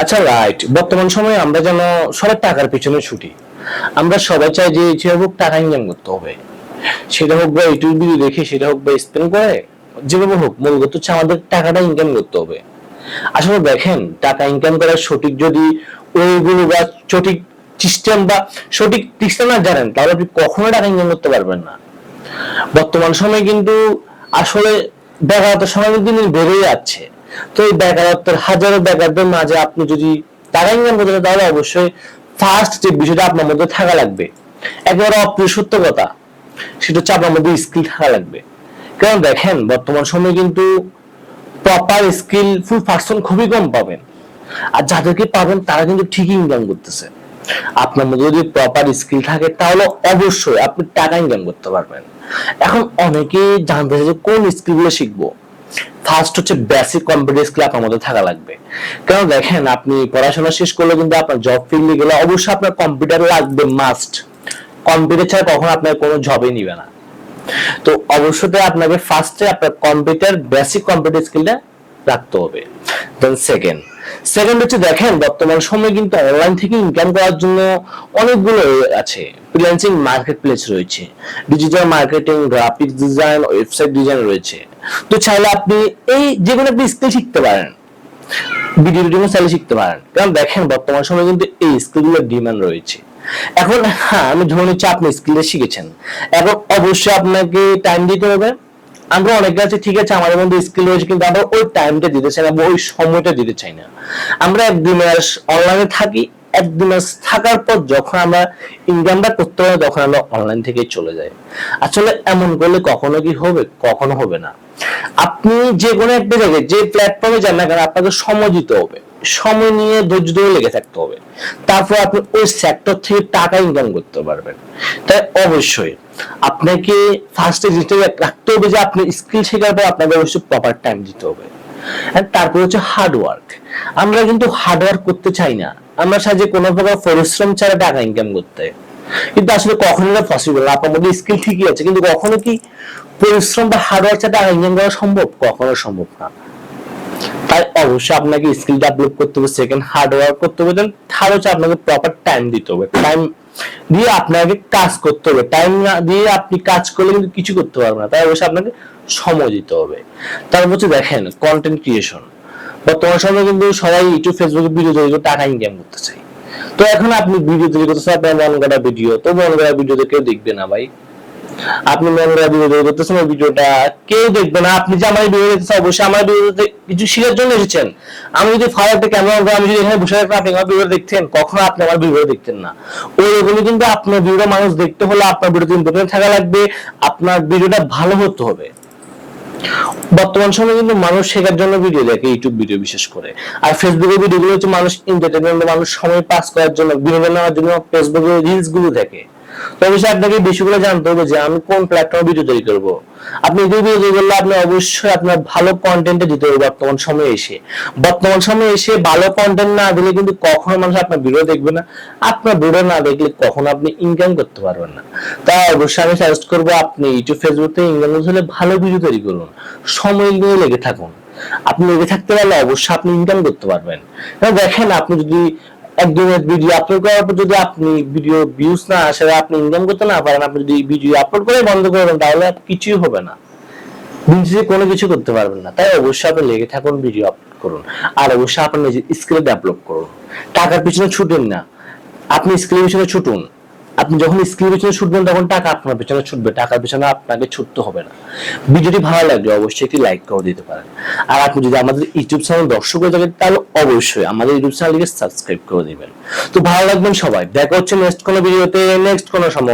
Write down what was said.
আচ্ছা রাইট বর্তমান সময়ে আমরা যেন সবাই টাকার পিছনে ছুটি। আমরা সবাই চাই যে যেভাবে হোক টাকা ইনকাম করতে হবে। সেটা হোক বা ইউটিউব ভিডিও দেখে, সেটা হোক বা স্পেন্ড করে, যেভাবে হোক মূলত হচ্ছে আমাদের টাকাটা ইনকাম করতে হবে। আসলে দেখেন, টাকা ইনকাম করার সঠিক যদি ওইগুলো বা সঠিক সিস্টেম বা সঠিক সিস্টেম না জানেন, তাহলে আপনি কখনো টাকা ইনকাম করতে পারবেন না। বর্তমান সময়ে কিন্তু আসলে বেকারত্বের সময় কিন্তু দিন বেড়ে যাচ্ছে। তো এই বেকারত্বের হাজারো বেকারদের মাঝে আপনি যদি টাকা ইনকাম করতে তাহলে অবশ্যই ফার্স্ট যে বিষয়টা আপনার মধ্যে থাকা লাগবে, একেবারে অপ্রিয় সত্য কথা, সেটা হচ্ছে আপনার মধ্যে স্কিল থাকা লাগবে। কারণ দেখেন, বর্তমান সময়ে কিন্তু প্রপার স্কিলফুল পার্সন খুবই কম পাবেন। আর যাদেরকে পাবেন, তারা কিন্তু ঠিকই ইনকাম করতেছে। আপনার মধ্যে যদি প্রপার স্কিল থাকে, তাহলে অবশ্যই আপনি টাকা ইনকাম করতে পারবেন। এখন অনেকে জানতে চায় যে কোন স্কিলগুলো শিখব? ফার্স্ট হচ্ছে বেসিক কম্পিউটার স্কিল আপনার মধ্যে থাকা লাগবে। কারণ দেখেন, আপনি পড়াশোনা শেষ করলে কিন্তু আপনার জব ফিল্ডে গেলে অবশ্যই আপনার কম্পিউটার লাগবে মাস্ট কম্পিউটার ছাড়া কখনো আপনার কোনো জবই নিবে না। তো অবশ্যই আপনাকে ফার্স্টে আপনার কম্পিউটার বেসিক কম্পিউটার স্কিলটা রাখতে হবে। দেন সেকেন্ড সেকেন্ড হচ্ছে দেখেন, বর্তমান সময়ে কিন্তু অনলাইন থেকে ইনকাম করার জন্য অনেকগুলো আছে। ফ্রিল্যান্সিং মার্কেট প্লেস রয়েছে digital marketing graphics design website design রয়েছে। তো চাইলে আপনি এই যে কোনো একটা স্কিল শিখতে পারেন। ভিডিও এডিটিং চাইলে শিখতে পারেন। কারণ দেখেন, বর্তমান সময়ে কিন্তু এই স্কিলগুলোর ডিমান্ড রয়েছে। এখন হ্যাঁ আমি ধরে নিচ্ছি আপনি স্কিলটা শিখেছেন। এখন অবশ্যই আপনাকে টাইম দিতে হবে। আমরা অনেকে আছে, ঠিক আছে, আমাদের মধ্যে স্কিল রয়েছে, কিন্তু আমরা ওই টাইমটা দিতে চাই না ওই সময়টা দিতে চাই না। আমরা এক দুই মাস অনলাইনে থাকি, এক দুই মাস থাকার পর যখন আমরা ইনকামটা করতে হবে তখন আমরা অনলাইন থেকে চলে যাই। আসলে এমন করলে কখনো কি হবে? কখনো হবে না। আপনি যে কোনো একটা জায়গায়, যে প্ল্যাটফর্মে যান না কেন, আপনাকে সময় দিতে হবে। সময় নিয়ে ধৈর্য ধরে লেগে থাকতে হবে। তারপর আপনি ওই সেক্টর থেকে টাকা ইনকাম করতে পারবেন। তাই অবশ্যই আপনাকে ফার্স্টে যেটা রাখতে হবে যে আপনি স্কিল শেখার পর আপনাকে অবশ্যই প্রপার টাইম দিতে হবে। তারপর হচ্ছে হার্ড ওয়ার্ক আমরা কিন্তু হার্ড ওয়ার্ক করতে চাই না। আমরা চাই যে কোনো প্রকার পরিশ্রম ছাড়া টাকা ইনকাম করতে। কিন্তু আসলে কখনো না পসিবল আপনার মধ্যে স্কিল ঠিকই আছে, কিন্তু কখনো কি পরিশ্রম বা হার্ড ওয়ার্ক ছাড়া টাকা ইনকাম করা সম্ভব? কখনো সম্ভব না। তাই অবশ্যই আপনাকে স্কিল ডেভেলপ করতে হবে সেকেন্ড করতে হবে দেন থার্ড হচ্ছে আপনাকে প্রপার টাইম দিতে হবে। টাইম দিয়ে আপনাকে কাজ করতে হবে। টাইম না দিয়ে আপনি কাজ করলে কিন্তু কিছু করতে পারবেন না। তাই অবশ্যই আপনাকে সময় দিতে হবে। তারপর হচ্ছে দেখেন কন্টেন্ট ক্রিয়েশন বর্তমান সময়ে কিন্তু সবাই ইউটিউব ফেসবুকে ভিডিও তৈরি করে টাকা ইনকাম করতে চাই তো এখন আপনি ভিডিও তৈরি করতেছেন, আপনার মন ভিডিও তো মন ভিডিও কেউ দেখবে না ভাই। আপনি করা ভিডিও তৈরি করতেছেন, ওই ভিডিওটা কেউ দেখবে না। আপনি যে আমার ভিডিও দেখতেছেন অবশ্যই আমার ভিডিওতে কিছু শেখার জন্য এসেছেন। আমি যদি ফায়ার একটা ক্যামেরা অন আমি যদি এখানে বসে থাকতাম, আপনি আমার ভিডিও দেখতেন, কখনো আপনি আমার ভিডিও দেখতেন না। ওই রকমই কিন্তু আপনার ভিডিও মানুষ দেখতে হলে আপনার ভিডিওতে ইম্পর্টেন্ট থাকা লাগবে, আপনার ভিডিওটা ভালো হতে হবে। বর্তমান সময়ে কিন্তু মানুষ শেখার জন্য ভিডিও দেখে ইউটিউব ভিডিও বিশেষ করে। আর ফেসবুকের ভিডিওগুলো হচ্ছে মানুষ এন্টারটেনমেন্ট মানুষ সময় পাস করার জন্য, বিনোদন নেওয়ার জন্য ফেসবুকে রিলসগুলো দেখে। তো অবশ্যই আপনাকে বিষয়গুলো জানতে হবে যে আমি কোন প্ল্যাটফর্মে ভিডিও তৈরি করব। আপনি ইউটিউব ভিডিও তৈরি করলে আপনি অবশ্যই আপনার ভালো কন্টেন্টে দিতে হবে বর্তমান সময়ে এসে। বর্তমান সময়ে এসে ভালো কন্টেন্ট না দিলে কিন্তু কখনো মানুষ আপনার ভিডিও দেখবে না। আপনার ভিডিও না দেখলে কখনো আপনি ইনকাম করতে পারবেন না। তাই অবশ্যই আমি সাজেস্ট করব আপনি ইউটিউব ফেসবুকে ইনকাম করতে হলে ভালো ভিডিও তৈরি করুন। সময় নিয়ে লেগে থাকুন। আপনি লেগে থাকতে পারলে অবশ্যই আপনি ইনকাম করতে পারবেন। দেখেন আপনি যদি এক ভিডিও আপলোড করার পর যদি আপনি ভিডিও ভিউজ না আসে আপনি ইনকাম করতে না পারেন, আপনি যদি ভিডিও আপলোড করে বন্ধ করে দেন, তাহলে কিছুই হবে না। শেষে কোনো কিছু করতে পারবেন না। তাই অবশ্যই আপনি লেগে থাকুন ভিডিও আপলোড করুন। আর অবশ্যই আপনার নিজের স্কিল ডেভেলপ করুন। টাকার পিছনে ছুটেন না। আপনি স্কিলের পিছনে ছুটুন। আপনি যখন স্ক্রিন পিছনে ছুটবেন, তখন টাকা আপনার পেছনে ছুটবে। টাকার পেছনে আপনাকে ছুটতে হবে না। ভিডিওটি ভালো লাগলে অবশ্যই একটি লাইক করে দিতে পারেন। আর আপনি যদি আমাদের ইউটিউব চ্যানেল দর্শক হয়ে থাকেন, তাহলে অবশ্যই আমাদের ইউটিউব চ্যানেলটিকে সাবস্ক্রাইব করে দিবেন। তো ভালো লাগবেন সবাই। দেখা হচ্ছে নেক্সট কোনো ভিডিওতে নেক্সট কোনো সময়।